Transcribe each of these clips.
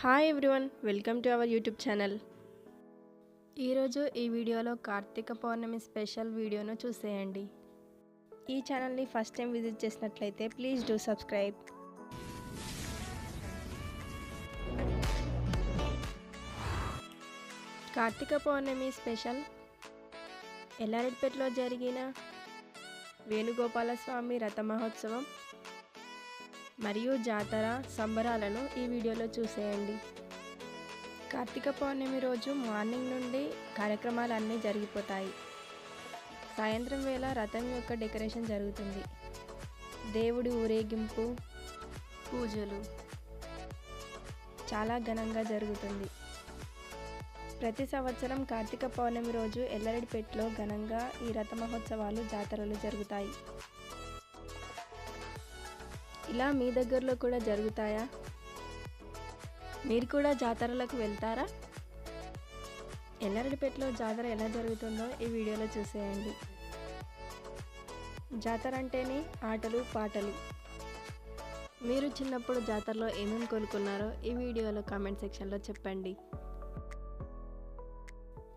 Hi everyone welcome to our YouTube channel ఈరోజు ఈ వీడియోలో కార్తీక పౌర్ణమి స్పెషల్ వీడియోను చూసేయండి. ఈ ఛానల్ని ఫస్ట్ టైం విజిట్ చేసినట్లయితే please do subscribe Karthika Pournami special ఎల్లారెడ్డిపేటలో జరిగిన వేణుగోపాలస్వామి రథ మహోత్సవం. మరియు జాతర సంబరాలను ఈ వీడియోలో చూసేయండి. కార్తీక పౌర్ణమి రోజు మార్నింగ్ నుండి కార్యక్రమాలు అన్నీ జరిగిపోతాయి. సాయంత్రం వేళ రథం యొక్క డెకరేషన్ జరుగుతుంది. దేవుడి ఊరేగింపు పూజలు చాలా ఘనంగా జరుగుతుంది. ప్రతి సంవత్సరం కార్తీక పౌర్ణమి రోజు ఎల్లరెడ్డిపేటలో ఘనంగా ఈ రథ మహోత్సవాలు జాతరలు జరుగుతాయి. ఇలా మీ దగ్గరలో కూడా జరుగుతాయా? మీరు కూడా జాతరలకు వెళ్తారా? ఎల్లారెడ్డిపేటలో జాతర ఎలా జరుగుతుందో ఈ వీడియోలో చూసేయండి. జాతర అంటేనే ఆటలు పాటలు. మీరు చిన్నప్పుడు జాతరలో ఏమేమి కొనుక్కున్నారో ఈ వీడియోలో కామెంట్ సెక్షన్లో చెప్పండి.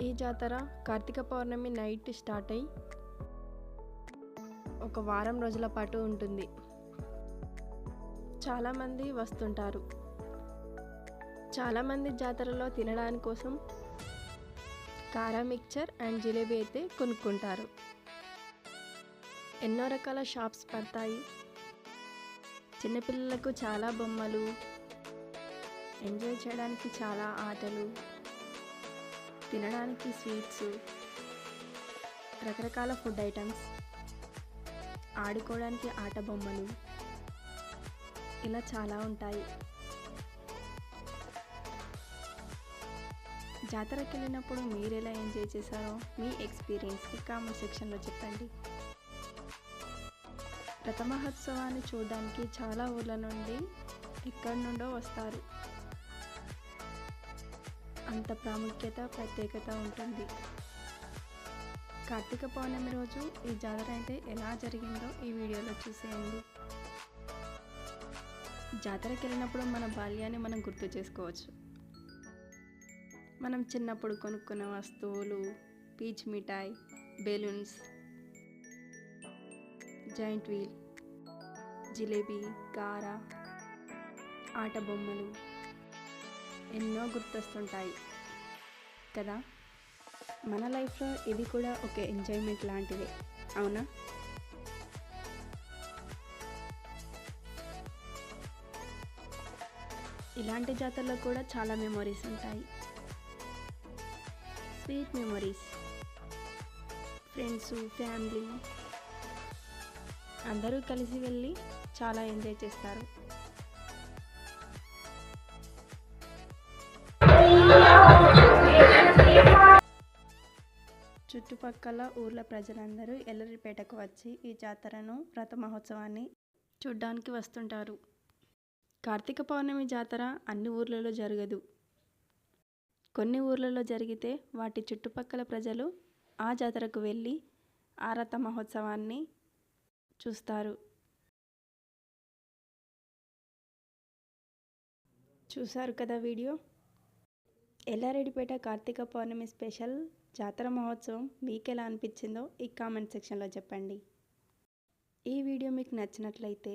ఈ జాతర కార్తీక పౌర్ణమి నైట్ స్టార్ట్ అయ్యి ఒక వారం రోజుల పాటు ఉంటుంది. చాలామంది వస్తుంటారు. చాలామంది జాతరలో తినడానికి కోసం కారా మిక్చర్ అండ్ జిలేబీ అయితే కొనుక్కుంటారు. ఎన్నో రకాల షాప్స్ పడతాయి. చిన్నపిల్లలకు చాలా బొమ్మలు ఎంజాయ్ చేయడానికి చాలా ఆటలు తినడానికి స్వీట్స్ రకరకాల ఫుడ్ ఐటమ్స్ ఆడుకోవడానికి ఆట బొమ్మలు. ఇలా చాలా ఉంటాయి. జాతరకి వెళ్ళినప్పుడు మీరు ఎలా ఎంజాయ్ చేశారో మీ ఎక్స్పీరియన్స్కి కామెంట్ సెక్షన్లో చెప్పండి. రథ మహోత్సవాన్ని చూడడానికి చాలా ఊర్ల నుండి ఎక్కడి నుండో వస్తారు. అంత ప్రాముఖ్యత ప్రత్యేకత ఉంటుంది. కార్తీక పౌర్ణమి రోజు ఈ జాతర అయితే ఎలా జరిగిందో ఈ వీడియోలో చూసేయండి. జాతరకి వెళ్ళినప్పుడు మన బాల్యాన్ని మనం గుర్తు చేసుకోవచ్చు. మనం చిన్నప్పుడు కొనుక్కున్న వస్తువులు పీచ్ మిఠాయి బెలూన్స్ జాయింట్ వీల్ జిలేబీ కార ఆట బొమ్మలు ఎన్నో గుర్తొస్తుంటాయి. కదా? మన లైఫ్లో ఇది కూడా ఒక ఎంజాయ్మెంట్ లాంటిదే. అవునా? ఇలాంటి జాతరలో కూడా చాలా మెమొరీస్ ఉంటాయి. స్వీట్ మెమొరీస్ ఫ్రెండ్స్ ఫ్యామిలీ అందరూ కలిసి వెళ్ళి చాలా ఎంజాయ్ చేస్తారు. చుట్టుపక్కల ఊర్ల ప్రజలందరూ ఎల్లరిపేటకు వచ్చి ఈ జాతరను రథ మహోత్సవాన్ని చూడ్డానికి వస్తుంటారు. కార్తీక పౌర్ణమి జాతర అన్ని ఊర్లలో జరగదు. కొన్ని ఊర్లలో జరిగితే వాటి చుట్టుపక్కల ప్రజలు ఆ జాతరకు వెళ్ళి ఆరత మహోత్సవాన్ని చూస్తారు. చూశారు కదా వీడియో? ఎల్లారెడ్డిపేట కార్తీక పౌర్ణమి స్పెషల్ జాతర మహోత్సవం మీకు ఎలా అనిపించిందో ఈ కామెంట్ సెక్షన్లో చెప్పండి. ఈ వీడియో మీకు నచ్చినట్లయితే